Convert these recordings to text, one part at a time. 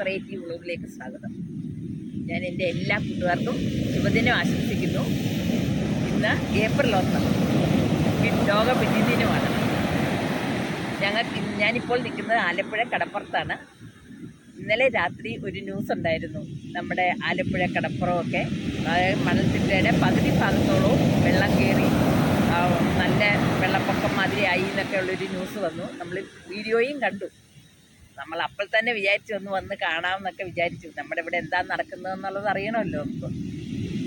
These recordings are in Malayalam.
വെറൈറ്റി വ്ളോഗിലേക്ക് സ്വാഗതം. ഞാൻ എന്റെ എല്ലാ കൂട്ടുകാർക്കും ശുഭദിനം ആശംസിക്കുന്നു. ഇന്ന് ഏപ്രിൽ ഒന്ന്. ലോക പിന്നിദിനമാണ് ഞങ്ങൾക്ക് ഇന്ന് ഞാനിപ്പോൾ നിൽക്കുന്നത് ആലപ്പുഴ കടപ്പുറത്താണ്. ഇന്നലെ രാത്രി ഒരു ന്യൂസ് ഉണ്ടായിരുന്നു. നമ്മുടെ ആലപ്പുഴ കടപ്പുറമൊക്കെ മണൽത്തിട്ടയുടെ പകുതി ഭാഗത്തോളവും വെള്ളം കയറി നല്ല വെള്ളപ്പൊക്കം മാതിരിയായി എന്നൊക്കെ ഉള്ളൊരു ന്യൂസ് വന്നു. നമ്മൾ വീഡിയോയും കണ്ടു. നമ്മൾ അപ്പോൾ തന്നെ വിചാരിച്ചു ഒന്ന് വന്ന് കാണാമെന്നൊക്കെ വിചാരിച്ചു. നമ്മുടെ ഇവിടെ എന്താ നടക്കുന്നതെന്നുള്ളത് അറിയണമല്ലോ നമുക്ക്.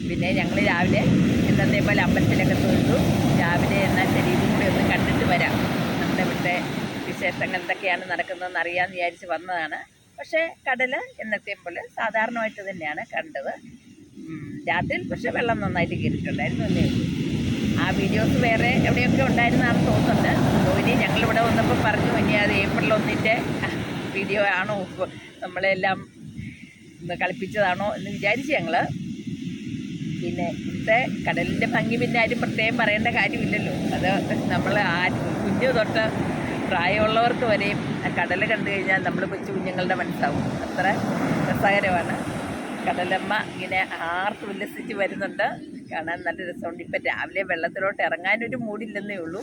പിന്നെ ഞങ്ങൾ രാവിലെ എന്നത്തെ പോലെ അമ്പലത്തിലൊക്കെ തൊഴുതു. രാവിലെ എന്നാൽ ശരി ഇതും കൂടി ഒന്ന് കണ്ടിട്ട് വരാം. നമ്മുടെ ഇവിടുത്തെ വിശേഷങ്ങൾ എന്തൊക്കെയാണ് നടക്കുന്നതെന്ന് അറിയാമെന്ന് വിചാരിച്ച് വന്നതാണ്. പക്ഷേ കടൽ എന്നത്തെ പോലെ സാധാരണമായിട്ട് തന്നെയാണ് കണ്ടത്. രാത്രി രാത്രിയിൽ പക്ഷേ വെള്ളം നന്നായിട്ട് കയറിയിട്ടുണ്ടായിരുന്നു എന്നേ ആ വീഡിയോസ് വേറെ എവിടെയൊക്കെ ഉണ്ടായിരുന്നാണ് തോന്നുന്നുണ്ട്. ഇനി ഞങ്ങളിവിടെ വന്നപ്പോൾ പറഞ്ഞു ഇനി അത് ഏപ്രിൽ ഒന്നിന്റെ വീഡിയോ ആണോ? നമ്മളെല്ലാം കളിപ്പിച്ചതാണോ എന്ന് വിചാരിച്ച് ഞങ്ങൾ പിന്നെ ഇവിടുത്തെ കടലിന്റെ ഭംഗി പിന്നെ ആരും പ്രത്യേകം പറയേണ്ട കാര്യമില്ലല്ലോ. അത് നമ്മൾ ആ കുഞ്ഞു തൊട്ട് പ്രായമുള്ളവർക്ക് വരെയും ആ കടൽ കണ്ടു കഴിഞ്ഞാൽ നമ്മൾ കൊച്ചു കുഞ്ഞുങ്ങളുടെ മനസ്സാവും. അത്ര രസകരമാണ്. കടലമ്മ ഇങ്ങനെ ആർത്ത് ഉല്ലസിച്ച് വരുന്നുണ്ട്. കാണാൻ നല്ല രസമുണ്ട്. ഇപ്പം രാവിലെ വെള്ളത്തിലോട്ട് ഇറങ്ങാനൊരു മൂടില്ലെന്നേ ഉള്ളൂ.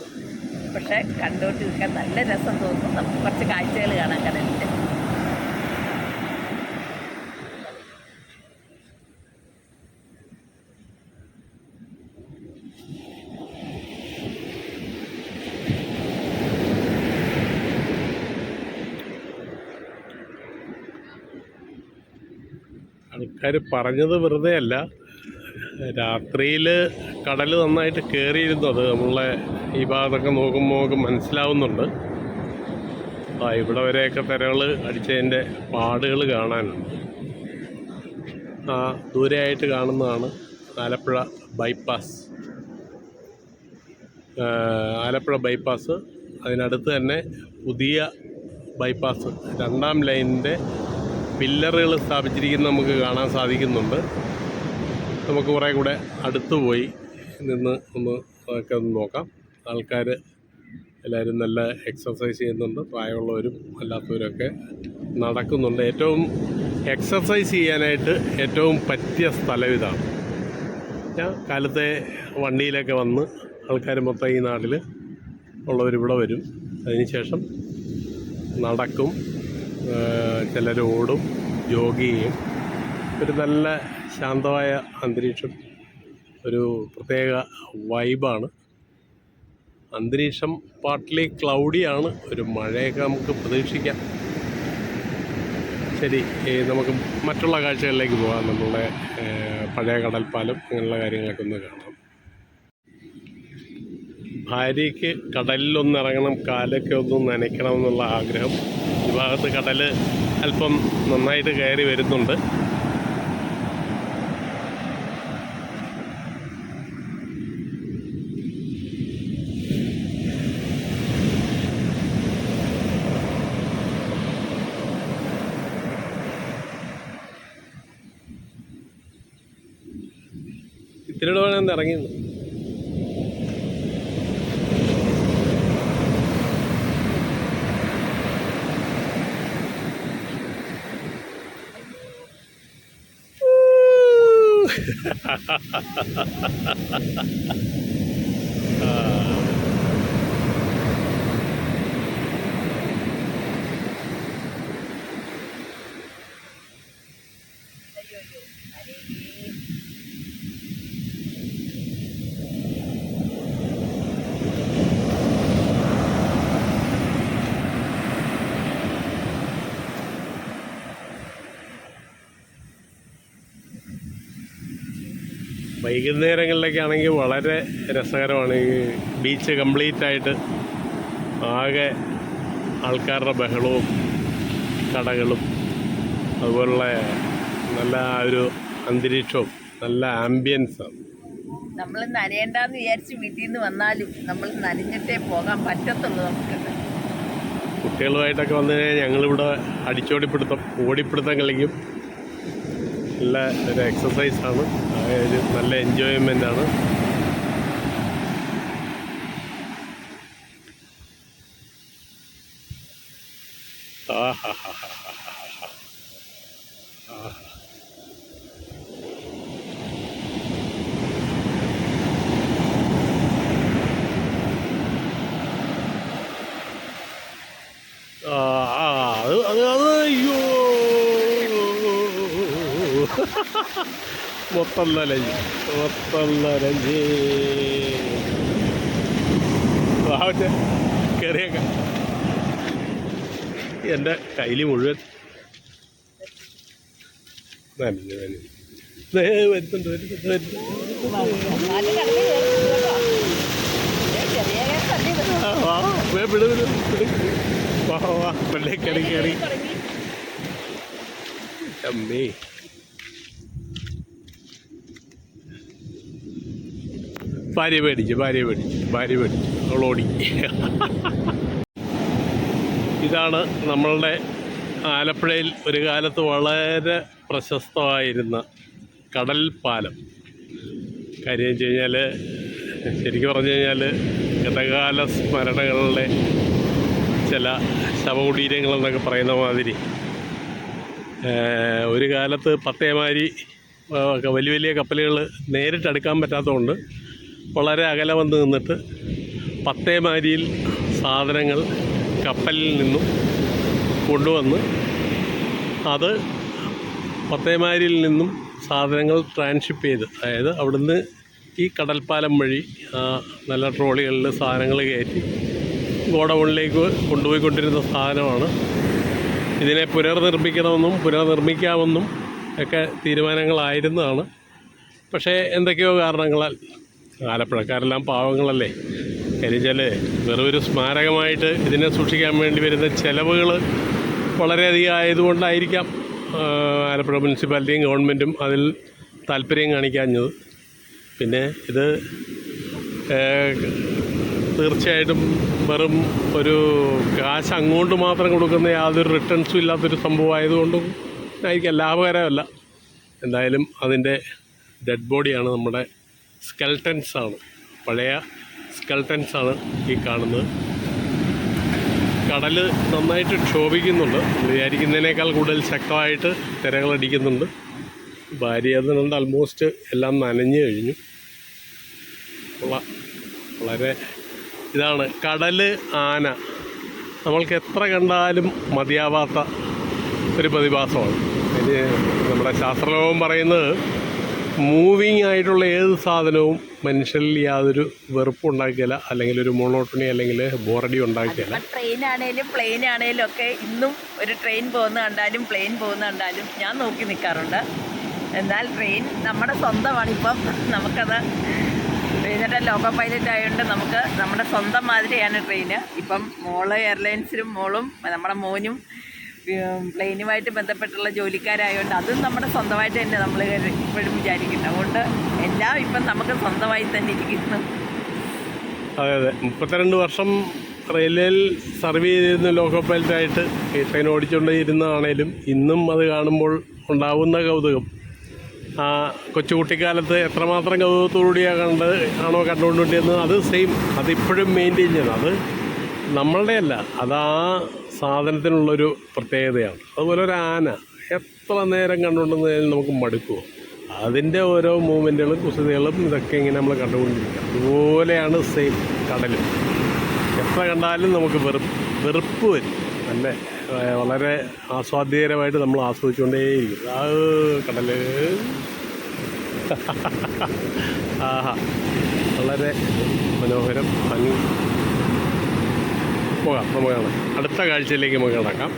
പക്ഷേ കണ്ടുകൊണ്ട് നിൽക്കാൻ നല്ല രസം തോന്നും നമുക്ക് കുറച്ച് കാഴ്ചകൾ കാണാൻ കടലിന്റെ ആൾക്കാർ പറഞ്ഞത് വെറുതെ അല്ല രാത്രിയിൽ കടൽ നന്നായിട്ട് കയറിയിരുന്നു അത് നമ്മളെ ഈ ഭാഗത്തൊക്കെ നോക്കുമ്പോൾ നമുക്ക് മനസ്സിലാവുന്നുണ്ട്. ആ ഇവിടെ വരെയൊക്കെ തിരകൾ അടിച്ചതിന്റെ പാടുകൾ കാണാനുണ്ട്. ആ ദൂരെയായിട്ട് കാണുന്നതാണ് ആലപ്പുഴ ബൈപ്പാസ്. ആലപ്പുഴ ബൈപ്പാസ്. അതിനടുത്ത് തന്നെ പുതിയ ബൈപ്പാസ്. രണ്ടാം ലൈനിന്റെ പില്ലറുകൾ സ്ഥാപിച്ചിരിക്കുന്ന നമുക്ക് കാണാൻ സാധിക്കുന്നുണ്ട്. നമുക്ക് കുറേ കൂടെ അടുത്ത് പോയി നിന്ന് ഒന്ന് അതൊക്കെ ഒന്ന് നോക്കാം. ആൾക്കാർ എല്ലാവരും നല്ല എക്സസൈസ് ചെയ്യുന്നുണ്ട്. പ്രായമുള്ളവരും അല്ലാത്തവരൊക്കെ നടക്കുന്നുണ്ട്. ഏറ്റവും എക്സസൈസ് ചെയ്യാനായിട്ട് ഏറ്റവും പറ്റിയ സ്ഥലം ഇതാണ്. ഞാൻ കാലത്തെ വണ്ടിയിലൊക്കെ വന്ന് ആൾക്കാർ മൊത്തം ഈ നാട്ടിൽ ഉള്ളവരിവിടെ വരും. അതിനുശേഷം നടക്കും. ചിലർ ഓടും ജോഗ് ചെയ്യും. ഒരു നല്ല ശാന്തമായ അന്തരീക്ഷം ഒരു പ്രത്യേക വൈബാണ് അന്തരീക്ഷം പാർട്ട്ലി ക്ലൗഡിയാണ് ഒരു മഴയൊക്കെ നമുക്ക് പ്രതീക്ഷിക്കാം. ശരി നമുക്ക് മറ്റുള്ള കാഴ്ചകളിലേക്ക് പോകാം. നമ്മുടെ പഴയ കടൽപ്പാലം അങ്ങനെയുള്ള കാര്യങ്ങളൊക്കെ ഒന്ന് കാണാം. ഭാര്യയ്ക്ക് കടലിലൊന്ന് ഇറങ്ങണം കാലൊക്കെ ഒന്ന് നനയ്ക്കണം എന്നുള്ള ആഗ്രഹം. ഈ ഭാഗത്ത് കടൽ അല്പം നന്നായിട്ട് കയറി വരുന്നുണ്ട്. ഇത്തിരി വേണമെന്ന് ഇറങ്ങി വൈകുന്നേരങ്ങളിലൊക്കെ ആണെങ്കിൽ വളരെ രസകരമാണ് ഈ ബീച്ച് കംപ്ലീറ്റ് ആയിട്ട് ആകെ ആൾക്കാരുടെ ബഹളവും കടകളും അതുപോലുള്ള നല്ല ഒരു അന്തരീക്ഷവും നല്ല ആംബിയൻസാണ് നമ്മൾ നനയണ്ടെന്ന് വിചാരിച്ച് വീട്ടിൽ നിന്ന് വന്നാലും നമ്മൾ നനഞ്ഞിട്ടേ പോകാൻ പറ്റത്തുള്ളൂ നമുക്ക്. കുട്ടികളുമായിട്ടൊക്കെ വന്നു കഴിഞ്ഞാൽ ഞങ്ങളിവിടെ അടിച്ചോടിപ്പിടുത്തം ഓടിപ്പിടുത്തം കളിക്കും. നല്ല ഒരു എക്സസൈസാണ് ഒരു നല്ല എൻജോയ്മെന്റാണ് അത് അത് അയ്യോ. നനഞ്ഞ് മൊത്തം ആവട്ടെ കയറിയേക്കാം എന്റെ കയ്യിൽ മുഴുവൻ നനഞ്ഞ് നനഞ്ഞ്. വരുന്നുണ്ട് വരുന്നുണ്ട് വരുന്നുണ്ട്. വിട് വിട് വാ വാ വെള്ളേ കയറി കയറി. അമ്മേ. ഭാര്യ പേടിച്ച് ഭാര്യ പേടിച്ച് ഭാര്യ പേടിച്ച്. അവളോടി ഇതാണ് നമ്മളുടെ ആലപ്പുഴയിൽ ഒരു കാലത്ത് വളരെ പ്രശസ്തമായിരുന്ന കടൽ പാലം കാര്യം വെച്ച് കഴിഞ്ഞാൽ ശരിക്കും പറഞ്ഞു കഴിഞ്ഞാൽ ഗതകാല സ്മരണകളുടെ ചില ശവകുടീരങ്ങളെന്നൊക്കെ പറയുന്ന മാതിരി. ഒരു കാലത്ത് പത്തേമാരി വലിയ വലിയ കപ്പലുകൾ നേരിട്ട് അടുക്കാൻ പറ്റാത്തതുകൊണ്ട് വളരെ അകലെ വന്ന് നിന്നിട്ട് പത്തേമാരിയിൽ സാധനങ്ങൾ കപ്പലിൽ നിന്നും കൊണ്ടുവന്ന് അത് പത്തേമാരിയിൽ നിന്നും സാധനങ്ങൾ ട്രാൻഷിപ്പ് ചെയ്ത്. അതായത് അവിടുന്ന് ഈ കടൽപ്പാലം വഴി നല്ല ട്രോളികളിൽ സാധനങ്ങൾ കയറ്റി ഗോഡൗണിലേക്ക് കൊണ്ടുപോയിക്കൊണ്ടിരുന്ന സാധനമാണ്. ഇതിനെ പുനർനിർമ്മിക്കണമെന്നും പുനർനിർമ്മിക്കാമെന്നും ഒക്കെ തീരുമാനങ്ങളായിരുന്നതാണ്. പക്ഷേ എന്തൊക്കെയോ കാരണങ്ങളാൽ ആലപ്പുഴക്കാരെല്ലാം പാവങ്ങളല്ലേ? എന്നുവെച്ചാൽ വെറൊരു സ്മാരകമായിട്ട് ഇതിനെ സൂക്ഷിക്കാൻ വേണ്ടി വരുന്ന ചിലവുകൾ വളരെയധികം ആയതുകൊണ്ടായിരിക്കാം ആലപ്പുഴ മുനിസിപ്പാലിറ്റിയും ഗവൺമെന്റും അതിൽ താല്പര്യം കാണിക്കാഞ്ഞത്. പിന്നെ ഇത് തീർച്ചയായിട്ടും വെറും ഒരു കാശ് അങ്ങോട്ട് മാത്രം കൊടുക്കുന്ന യാതൊരു റിട്ടേൺസും ഇല്ലാത്തൊരു സംഭവമായതുകൊണ്ടും ആയിരിക്കാം. ലാഭകരമല്ല. എന്തായാലും അതിന്റെ ഡെഡ് ബോഡിയാണ് നമ്മുടെ സ്കെൽട്ടൻസ് ആണ് പഴയ സ്കെൽട്ടൻസ് ആണ് ഈ കാണുന്നത്. കടൽ നന്നായിട്ട് ക്ഷോഭിക്കുന്നുണ്ട്. വിചാരിക്കുന്നതിനേക്കാൾ കൂടുതൽ ശക്തമായിട്ട് തിരകളടിക്കുന്നുണ്ട് ഭാര്യ അതുകൊണ്ട് ആൾമോസ്റ്റ് എല്ലാം നനഞ്ഞു കഴിഞ്ഞു. വളരെ ഇതാണ്. കടൽ ആന. നമ്മൾക്ക് എത്ര കണ്ടാലും മതിയാവാത്ത ഒരു പ്രതിഭാസമാണ്. നമ്മുടെ ശാസ്ത്രലോകം പറയുന്നത് മൂവിങ് ആയിട്ടുള്ള ഏത് സാധനവും മനുഷ്യരിൽ യാതൊരു വെറുപ്പ് ഉണ്ടാക്കിയല്ല. അല്ലെങ്കിൽ ഒരു മോണോട്ടണി അല്ലെങ്കിൽ ബോറടി ഉണ്ടാക്കിയല്ല. ട്രെയിൻ ആണേലും പ്ലെയിൻ ആണേലും ഒക്കെ ഇന്നും ഒരു ട്രെയിൻ പോകുന്ന കണ്ടാലും പ്ലെയിൻ പോകുന്ന കണ്ടാലും ഞാൻ നോക്കി നിൽക്കാറുണ്ട് എന്നാൽ ട്രെയിൻ നമ്മുടെ സ്വന്തമാണ്. ഇപ്പം നമുക്കത് ട്രെയിനിന്റെ ലോക്കോ പൈലറ്റ് ആയതുകൊണ്ട് നമുക്ക് നമ്മുടെ സ്വന്തം മാതിരിയാണ് ട്രെയിന് ഇപ്പം മോൾ എയർലൈൻസിലും മോളും നമ്മുടെ മോനും പ്ലെയിനുമായിട്ട് ബന്ധപ്പെട്ടുള്ള ജോലിക്കാരായതുകൊണ്ട് അതും നമ്മുടെ സ്വന്തമായിട്ട് തന്നെ നമ്മൾ ഇപ്പോഴും വിചാരിക്കുന്നത് അതുകൊണ്ട് എല്ലാം ഇപ്പം നമുക്ക് സ്വന്തമായി തന്നെ ഇരിക്കുന്നു. അതെ അതെ. മുപ്പത്തിരണ്ട് വർഷം റെയിൽവേയിൽ സർവ് ചെയ്തിരുന്ന ലോക്കോ പൈലറ്റായിട്ട് ട്രെയിൻ ഓടിച്ചുകൊണ്ടിരുന്നതാണേലും ഇന്നും അത് കാണുമ്പോൾ ഉണ്ടാവുന്ന കൗതുകം. ആ കൊച്ചുകുട്ടിക്കാലത്ത് എത്രമാത്രം കൗതുകത്തോടുകൂടിയാണ് കണ്ട് ആണോ കണ്ടുകൊണ്ടിരുന്നത്? അത് സെയിം അതിപ്പോഴും മെയിന്റെയിൻ ചെയ്യണം. അത് നമ്മളുടെയല്ല. അത് ആ സാധനത്തിനുള്ളൊരു പ്രത്യേകതയാണ്. അതുപോലെ ഒരു ആന. എത്ര നേരം കണ്ടുകൊണ്ടിരുന്നതിൽ നമുക്ക് മടുക്കുമോ അതിന്റെ ഓരോ മൂവ്മെന്റുകളും കുസൃതികളും ഇതൊക്കെ ഇങ്ങനെ നമ്മൾ കണ്ടുകൊണ്ടിരിക്കുക. അതുപോലെയാണ് സെയിം കടലും. എത്ര കണ്ടാലും നമുക്ക് വെറുപ്പ് വെറുപ്പ് വരും. നല്ല വളരെ ആസ്വാദ്യകരമായിട്ട് നമ്മൾ ആസ്വദിച്ചുകൊണ്ടേയിരിക്കും. ആ കടൽ. ആഹാ. വളരെ മനോഹരം ഭംഗി. പോകാം നമുക്ക് കാണാം അടുത്ത കാഴ്ചയിലേക്ക് നമുക്ക് കടക്കാം.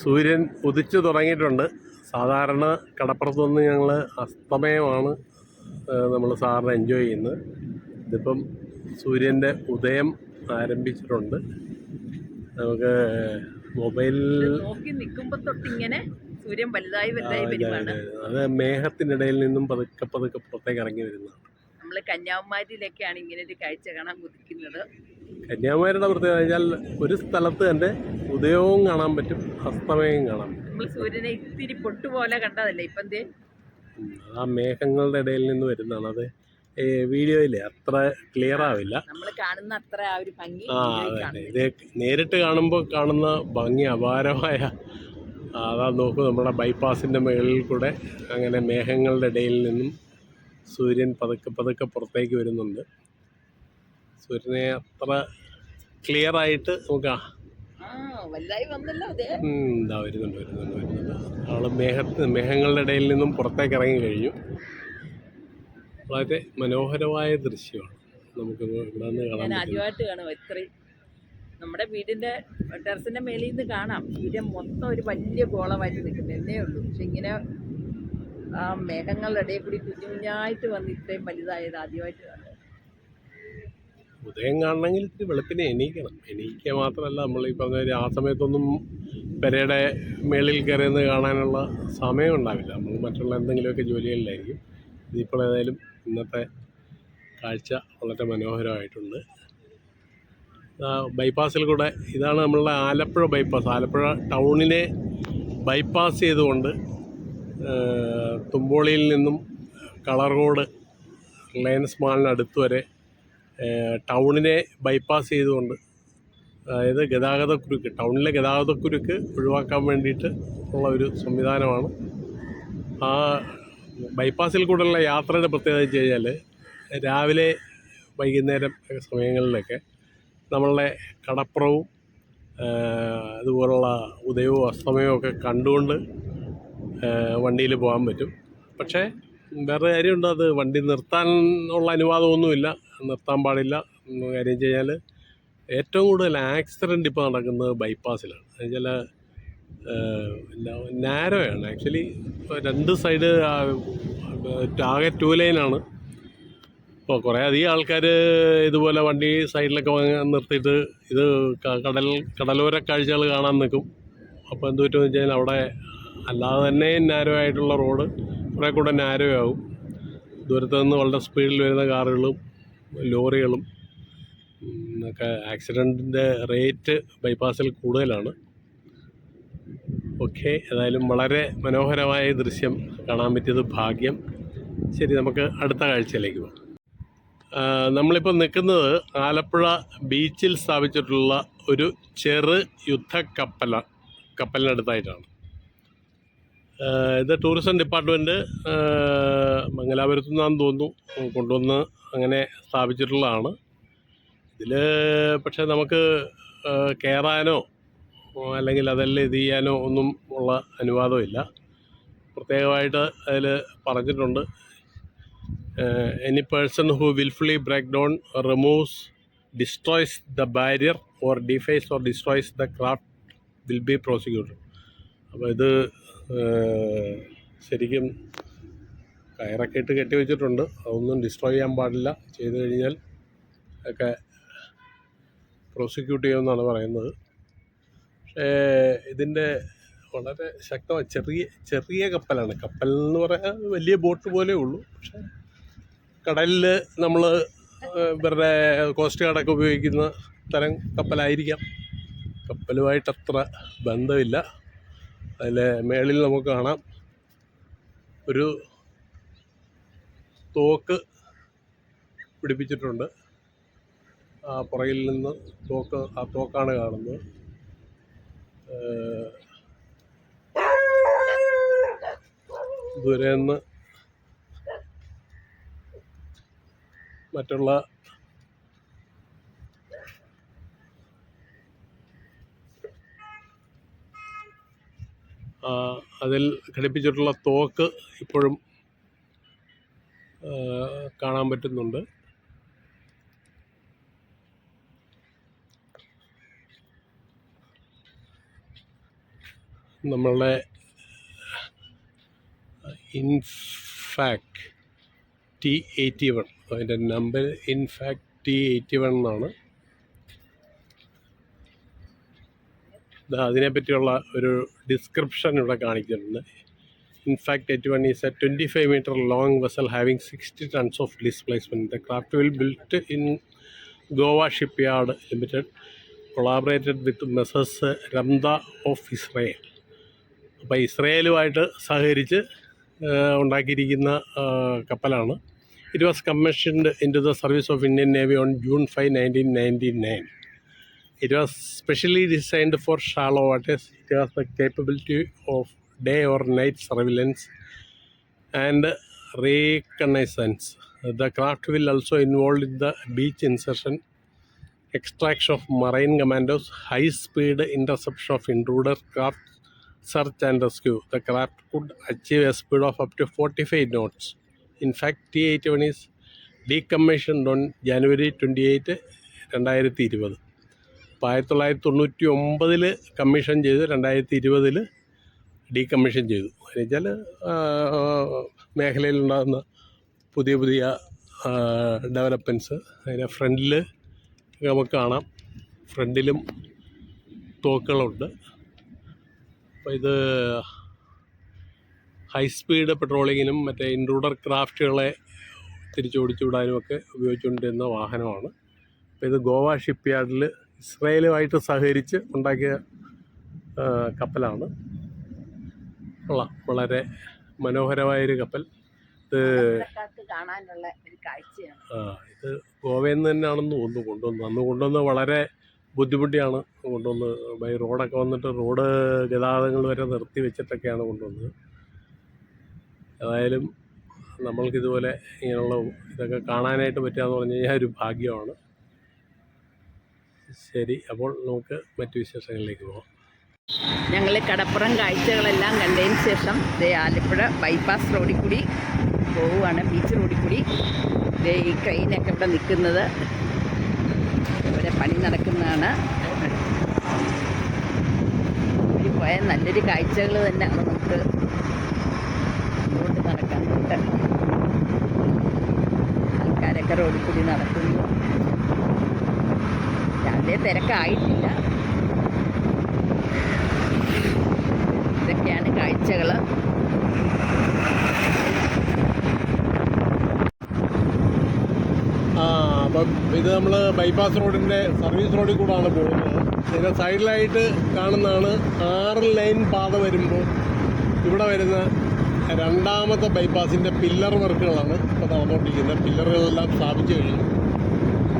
സൂര്യൻ ഉദിച്ചു തുടങ്ങിയിട്ടുണ്ട്. സാധാരണ കടപ്പുറത്തുനിന്ന് ഞങ്ങൾ അസ്തമയമാണ് നമ്മൾ സാറിന് എൻജോയ് ചെയ്യുന്നത്. ഇതിപ്പം സൂര്യന്റെ ഉദയം ആരംഭിച്ചിട്ടുണ്ട്. നമുക്ക് മൊബൈലിൽ നോക്കി നിൽക്കുമ്പോൾ തൊട്ട് ഇങ്ങനെ സൂര്യൻ വലുതായി വലുതായി വരുവാണ്. അത് മേഘത്തിനിടയിൽ നിന്നും പതുക്കെ പതുക്കെ പുറത്തേക്ക് ഇറങ്ങി വരുന്നതാണ്. നമ്മൾ കന്യാകുമാരിയിലൊക്കെയാണ് ഇങ്ങനെ ഒരു കാഴ്ച കാണാൻ കുതിക്കുന്നത്. കന്യാകുമാരിയുടെ പ്രത്യേകത കഴിഞ്ഞാൽ ഒരു സ്ഥലത്ത് തന്നെ ഉദയവും കാണാൻ പറ്റും അസ്തമയവും കാണാൻ പറ്റും. നമ്മൾ സൂര്യനെ ഇത്തിരി പൊട്ടുപോലെ കണ്ടതല്ലേ ഇപ്പം എന്തേ ആ മേഘങ്ങളുടെ ഇടയിൽ നിന്ന് വരുന്നതാണ്. അത് ഈ വീഡിയോയിൽ അത്ര ക്ലിയർ ആവില്ല. നമ്മൾ കാണുന്ന അത്ര ആ ഒരു ഭംഗി ആ അതെ. ഇത് നേരിട്ട് കാണുമ്പോൾ കാണുന്ന ഭംഗി അപാരമായ അതാ നോക്കൂ നമ്മുടെ ബൈപ്പാസിന്റെ മുകളിൽ കൂടെ അങ്ങനെ മേഘങ്ങളുടെ ഇടയിൽ നിന്നും സൂര്യൻ പതുക്കെ പതുക്കെ പുറത്തേക്ക് വരുന്നുണ്ട്. സൂര്യനെ അത്ര ക്ലിയർ ആയിട്ട് നമുക്ക് ഇതാ വരുന്നുണ്ട് വരുന്നുണ്ട് വരുന്നുണ്ട്. ആൾ മേഘത്ത് മേഘങ്ങളുടെ ഇടയിൽ നിന്നും പുറത്തേക്ക് ഇറങ്ങി കഴിഞ്ഞു. വളരെ മനോഹരമായ ദൃശ്യമാണ്. നമുക്ക് ഇവിടെ നിന്ന് കാണാൻ ആദ്യമായിട്ട് കാണും ഇത്രയും. നമ്മുടെ വീടിന്റെ ടെറസിന്റെ മേലിൽ നിന്ന് കാണാം. സൂര്യൻ മൊത്തം ഒരു വലിയ ഗോളമായിട്ട് നിൽക്കുന്നത് എന്നേ ഉള്ളൂ. പക്ഷെ ഇങ്ങനെ ആ മേഘങ്ങളുടെ ഇടയിൽ കൂടി കുഞ്ഞു കുഞ്ഞായിട്ട് വന്ന് ഇത്രയും വലുതായത് ആദ്യമായിട്ട് കാണുന്നത് ഉദയം കാണണമെങ്കിൽ ഇത്തിരി വെളുപ്പിനെ എണീക്കണം. എണീക്കുക മാത്രമല്ല നമ്മൾ ഈ പറഞ്ഞ ആ സമയത്തൊന്നും പെരയുടെ മേളിൽ കയറി നിന്ന് കാണാനുള്ള സമയം ഉണ്ടാവില്ല. നമ്മൾ മറ്റുള്ള എന്തെങ്കിലുമൊക്കെ ജോലികളിലായിരിക്കും. ഇതിപ്പോൾ ഏതായാലും ഇന്നത്തെ കാഴ്ച വളരെ മനോഹരമായിട്ടുണ്ട്. ബൈപ്പാസിൽ കൂടെ ഇതാണ് നമ്മളുടെ ആലപ്പുഴ ബൈപ്പാസ് ആലപ്പുഴ ടൗണിനെ ബൈപ്പാസ് ചെയ്തുകൊണ്ട് തുമ്പോളിയിൽ നിന്നും കളർ റോഡ് റിലയൻസ് മാളിനടുത്ത് വരെ ടൗണിനെ ബൈപ്പാസ് ചെയ്തുകൊണ്ട് അതായത് ഗതാഗതക്കുരുക്ക് ടൗണിലെ ഗതാഗതക്കുരുക്ക് ഒഴിവാക്കാൻ വേണ്ടിയിട്ട് ഉള്ള ഒരു സംവിധാനമാണ്. ആ ബൈപ്പാസിൽ കൂടെയുള്ള യാത്രയുടെ പ്രത്യേകത വെച്ച് കഴിഞ്ഞാൽ രാവിലെ വൈകുന്നേരം സമയങ്ങളിലൊക്കെ നമ്മളുടെ കടപ്പുറവും അതുപോലുള്ള ഉദയവും അസ്തമയവും ഒക്കെ കണ്ടുകൊണ്ട് വണ്ടിയിൽ പോകാൻ പറ്റും. പക്ഷേ വേറെ കാര്യമുണ്ട്. അത് വണ്ടി നിർത്താൻ ഉള്ള അനുവാദമൊന്നുമില്ല. നിർത്താൻ പാടില്ല. കാര്യം ചെയ്യാൽ ഏറ്റവും കൂടുതൽ ആക്സിഡന്റ് ഇപ്പോൾ നടക്കുന്നത് ബൈപ്പാസിലാണ് എന്നുവെച്ചാൽ നാരോയാണ് ആക്ച്വലി രണ്ട് സൈഡ് ആകെ ടൂ ലൈനാണ് ഇപ്പോൾ കുറേ അധികം ആൾക്കാർ ഇതുപോലെ വണ്ടി സൈഡിലൊക്കെ നിർത്തിയിട്ട് ഇത് കടൽ കടലോര കാഴ്ചകൾ കാണാൻ നിൽക്കും അപ്പോൾ എന്ത് പറ്റുമെന്ന് വെച്ച് കഴിഞ്ഞാൽ അവിടെ അല്ലാതെ തന്നെ നാരോ ആയിട്ടുള്ള റോഡ് കുറേ കൂടെ നാരോ ആവും. ദൂരത്ത് നിന്ന് വളരെ സ്പീഡിൽ വരുന്ന കാറുകളും ലോറികളും എന്നൊക്കെ ആക്സിഡന്റിന്റെ റേറ്റ് ബൈപ്പാസിൽ കൂടുതലാണ്. ഓക്കെ ഏതായാലും വളരെ മനോഹരമായ ദൃശ്യം കാണാൻ പറ്റിയത് ഭാഗ്യം. ശരി നമുക്ക് അടുത്ത കാഴ്ചയിലേക്ക് പോകാം. നമ്മളിപ്പോൾ നിൽക്കുന്നത് ആലപ്പുഴ ബീച്ചിൽ സ്ഥാപിച്ചിട്ടുള്ള ഒരു ചെറു യുദ്ധ കപ്പല കപ്പലിനടുത്തായിട്ടാണ്. ഇത് ടൂറിസം ഡിപ്പാർട്ട്മെന്റ് മംഗലാപുരത്തു നിന്നാന്ന് തോന്നുന്നു കൊണ്ടുവന്ന് അങ്ങനെ സ്ഥാപിച്ചിട്ടുള്ളതാണ്. ഇതിൽ പക്ഷേ നമുക്ക് കയറാനോ അല്ലെങ്കിൽ അതെല്ലാം ഇത് ചെയ്യാനോ ഒന്നും ഉള്ള അനുവാദമില്ല. പ്രത്യേകമായിട്ട് അതിൽ പറഞ്ഞിട്ടുണ്ട്. Any person who wilfully break down removes destroys the barrier or deface or destroys the craft will be prosecuted അപ്പോൾ ഇത് ശരിക്കും കയറൊക്കെ ഇട്ട് കെട്ടി വെച്ചിട്ടുണ്ട്. അതൊന്നും ഡിസ്ട്രോയ് ചെയ്യാൻ പാടില്ല. ചെയ്തു കഴിഞ്ഞാൽ ഒക്കെ പ്രോസിക്യൂട്ട് ചെയ്യുമെന്നാണ് പറയുന്നത്. പക്ഷേ ഇതിന്റെ വളരെ ശക്തമായ ചെറിയ ചെറിയ കപ്പലാണ്. കപ്പൽ എന്ന് പറയാൻ വലിയ ബോട്ട് പോലെ ഉള്ളൂ. പക്ഷേ കടലിൽ നമ്മൾ ഇവരുടെ കോസ്റ്റ് ഗാർഡൊക്കെ ഉപയോഗിക്കുന്ന തരം കപ്പലായിരിക്കാം. കപ്പലുമായിട്ട് അത്ര ബന്ധമില്ല. അതിൽ മേളിൽ നമുക്ക് കാണാം. ഒരു തോക്ക് പിടിപ്പിച്ചിട്ടുണ്ട്. ആ പുറകിൽ നിന്ന് തോക്ക് ആ തോക്കാണ് കാണുന്നത്. ഇതുവരെ നിന്ന് മറ്റുള്ള ആ, അതിൽ ഘടിപ്പിച്ചിട്ടുള്ള തോക്ക് ഇപ്പോഴും കാണാൻ പറ്റുന്നുണ്ട്. നമ്മളുടെ ഇൻഫാക്ട് ടി എയ്റ്റി വൺ അതിന്റെ number INFAC T eighty one എന്നാണ്. അതിനെപ്പറ്റിയുള്ള ഒരു ഡിസ്ക്രിപ്ഷൻ ഇവിടെ കാണിക്കുന്നുണ്ട്. INFAC eight one is a twenty five metre long vessel having sixty tons of displacement the craft will built in Goa shipyard limited collaborated with messrs Ramta of Israel അപ്പോൾ ഇസ്രയേലുമായിട്ട് സഹകരിച്ച് ഉണ്ടാക്കിയിരിക്കുന്ന കപ്പലാണ്. It was commissioned into the service of Indian navy on June five nineteen ninety nine it was specially designed for shallow waters. It has the capability of day or night surveillance and reconnaissance. The craft will also involved in the beach insertion, extraction of marine commandos, high speed interception of intruder craft, search and rescue. The craft could achieve a speed of up to 45 knots. In fact, T-81 is decommissioned on January 28, രണ്ടായിരത്തി ഇരുപത് അപ്പോൾ ആയിരത്തി തൊള്ളായിരത്തി തൊണ്ണൂറ്റി ഒമ്പതിൽ കമ്മീഷൻ ചെയ്ത്. രണ്ടായിരത്തി ഇരുപതിൽ ഡീകമ്മീഷൻ ചെയ്തു എന്നുവെച്ചാൽ മേഖലയിലുണ്ടാകുന്ന പുതിയ പുതിയ ഡെവലപ്മെന്റ്സ് അതിന്റെ ഫ്രണ്ടിൽ നമുക്ക് കാണാം. ഫ്രണ്ടിലും തോക്കുകളുണ്ട്. അപ്പോൾ ഇത് ഹൈ സ്പീഡ് പെട്രോളിങ്ങിനും മറ്റേ ഇൻട്രൂഡർ ക്രാഫ്റ്റുകളെ തിരിച്ചോടിച്ചു വിടാനുമൊക്കെ ഉപയോഗിച്ചുകൊണ്ടിരുന്ന വാഹനമാണ്. അപ്പോൾ ഇത് ഗോവ ഷിപ്പ് യാർഡിൽ ഇസ്രയേലുമായിട്ട് സഹകരിച്ച് ഉണ്ടാക്കിയ കപ്പലാണ്. കൊള്ളാം. വളരെ മനോഹരമായൊരു കപ്പൽ. ഇത് കാണാനുള്ള ഒരു കാഴ്ചയാണ്. ആ, ഇത് ഗോവയിൽ നിന്ന് തന്നെയാണെന്ന് തോന്നുന്നു കൊണ്ടുവന്നത്. അന്ന് കൊണ്ടുവന്ന് വളരെ ബുദ്ധിമുട്ടിയാണ്. കൊണ്ടുവന്ന് ബൈ റോഡൊക്കെ വന്നിട്ട് റോഡ് ഗതാഗതങ്ങൾ വരെ നിർത്തി വെച്ചിട്ടൊക്കെയാണ് കൊണ്ടുവന്നത്. ഏതായാലും നമ്മൾക്കിതുപോലെ ഇങ്ങനെയുള്ള ഇതൊക്കെ കാണാനായിട്ട് പറ്റുക എന്ന് പറഞ്ഞു കഴിഞ്ഞാൽ ഒരു ഭാഗ്യമാണ്. ശരി അപ്പോൾ നമുക്ക് മറ്റു വിശേഷങ്ങളിലേക്ക് പോകാം. ഞങ്ങൾ കടപ്പുറം കാഴ്ചകളെല്ലാം കണ്ടതിന് ശേഷം ദേ ആലപ്പുഴ ബൈപ്പാസ് റോഡിൽ കൂടി പോവുകയാണ് ബീച്ച് റോഡിൽ കൂടി. ദേ ഈ ട്രെയിനൊക്കെ ഇവിടെ നിൽക്കുന്നത് ഇവിടെ പണി നടക്കുന്നതാണ്. പോയാൽ നല്ലൊരു കാഴ്ചകൾ തന്നെയാണ് നമുക്ക് മുന്നോട്ട് നടക്കാൻ ആൾക്കാരൊക്കെ റോഡിൽ കൂടി നടക്കുന്നു. രാവിലെ തിരക്കായിട്ടില്ല. ഇതൊക്കെയാണ് കാഴ്ചകൾ അപ്പം ഇത് നമ്മൾ ബൈപ്പാസ് റോഡിന്റെ സർവീസ് റോഡിൽ കൂടാണ് പോകുന്നത്. ഇതിന്റെ സൈഡിലായിട്ട് കാണുന്നതാണ് ആറ് ലൈൻ പാത വരുമ്പോൾ ഇവിടെ വരുന്ന രണ്ടാമത്തെ ബൈപ്പാസിന്റെ പില്ലർ വർക്കുകളാണ് ഇപ്പോൾ നടന്നുകൊണ്ടിരിക്കുന്നത്. പില്ലറുകളെല്ലാം സ്ഥാപിച്ചു കഴിഞ്ഞു.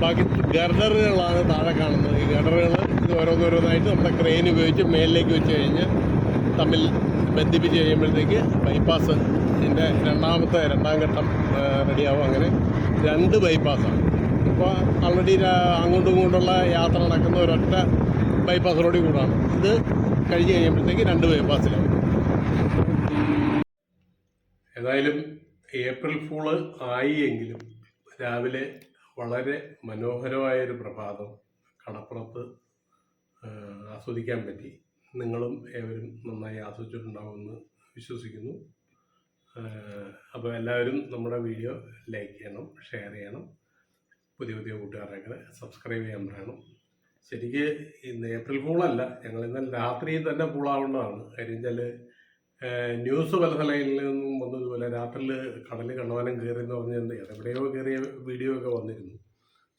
ബാക്കി ഗർഡറുകളാണ് താഴെ കാണുന്നത്. ഈ ഗർഡറുകൾ ഇത് ഓരോന്നോരോന്നായിട്ട് നമ്മുടെ ക്രെയിൻ ഉപയോഗിച്ച് മേലിലേക്ക് വെച്ച് കഴിഞ്ഞ് തമ്മിൽ ബന്ധിപ്പിച്ച് കഴിയുമ്പോഴത്തേക്ക് ബൈപ്പാസ് ഇതിന്റെ രണ്ടാമത്തെ രണ്ടാം ഘട്ടം റെഡിയാവും അങ്ങനെ. രണ്ട് ബൈപ്പാസാണ് ഇപ്പോൾ ആൾറെഡി അങ്ങോട്ടും ഇങ്ങോട്ടുള്ള യാത്ര നടക്കുന്ന ഒരൊറ്റ ബൈപ്പാസ് റോഡിൽ കൂടാണ്. ഇത് കഴിഞ്ഞ് കഴിയുമ്പോഴത്തേക്ക് രണ്ട് ബൈപ്പാസിലാവും ഏതായാലും ഏപ്രിൽ ഫൂൾ ആയി എങ്കിലും രാവിലെ വളരെ മനോഹരമായൊരു പ്രഭാതം കടപ്പുറത്ത് ആസ്വദിക്കാൻ പറ്റി. നിങ്ങളും ഏവരും നന്നായി ആസ്വദിച്ചിട്ടുണ്ടാവുമെന്ന് വിശ്വസിക്കുന്നു. അപ്പോൾ എല്ലാവരും നമ്മുടെ വീഡിയോ ലൈക്ക് ചെയ്യണം ഷെയർ ചെയ്യണം. പുതിയ പുതിയ കൂട്ടുകാരൊക്കെ സബ്സ്ക്രൈബ് ചെയ്യാൻ പറയണം. ശരിക്ക് ഇന്ന് ഏപ്രിൽ ഫൂളല്ല. ഞങ്ങൾ ഇന്നലെ രാത്രി തന്നെ ഫൂളാവേണ്ടതാണ് കാര്യം വെച്ചാൽ ന്യൂസ് പല സ്ഥലങ്ങളിൽ നിന്നും വന്നതുപോലെ രാത്രിയിൽ കടൽ കണ്ണവാനം കയറി എന്ന് പറഞ്ഞിട്ടുണ്ട് എവിടെയോ കയറിയ വീഡിയോ ഒക്കെ വന്നിരുന്നു.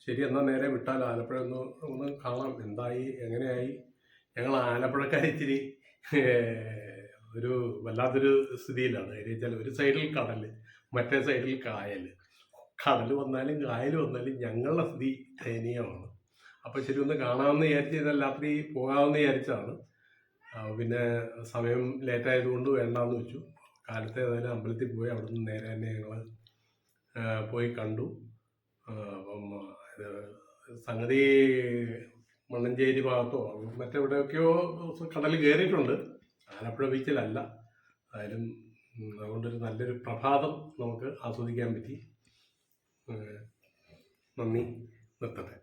ശരി എന്നാൽ നേരെ വിട്ടാൽ ആലപ്പുഴ ഒന്ന് ഒന്ന് കാണാം. എന്തായി? എങ്ങനെയായി? ഞങ്ങൾ ആലപ്പുഴക്കാർ ഇച്ചിരി ഒരു വല്ലാത്തൊരു സ്ഥിതിയിലാണ്. കാര്യം ഒരു സൈഡിൽ കടൽ മറ്റേ സൈഡിൽ കായൽ കടൽ വന്നാലും കായൽ വന്നാലും ഞങ്ങളുടെ സ്ഥിതി ദയനീയമാണ്. അപ്പോൾ ശരി ഒന്ന് കാണാമെന്ന് വിചാരിച്ച് രാത്രി പോകാമെന്ന് വിചാരിച്ചതാണ്. ആ, പിന്നെ സമയം ലേറ്റ് ആയതുകൊണ്ട് വേണ്ടാന്ന് വെച്ചു. കാലത്തെ ഏതായാലും അമ്പലത്തിൽ പോയി അവിടെ നിന്ന് നേരെ തന്നെ ഞങ്ങൾ പോയി കണ്ടു. അപ്പം സംഗതി മണ്ണഞ്ചേരി ഭാഗത്തോ മറ്റെവിടെയൊക്കെയോ കടൽ കയറിയിട്ടുണ്ട് ആലപ്പുഴ ബീച്ചിലല്ല ആയാലും അതുകൊണ്ടൊരു നല്ലൊരു പ്രഭാതം നമുക്ക് ആസ്വദിക്കാൻ പറ്റി. നന്ദി. നിർത്തട്ടെ.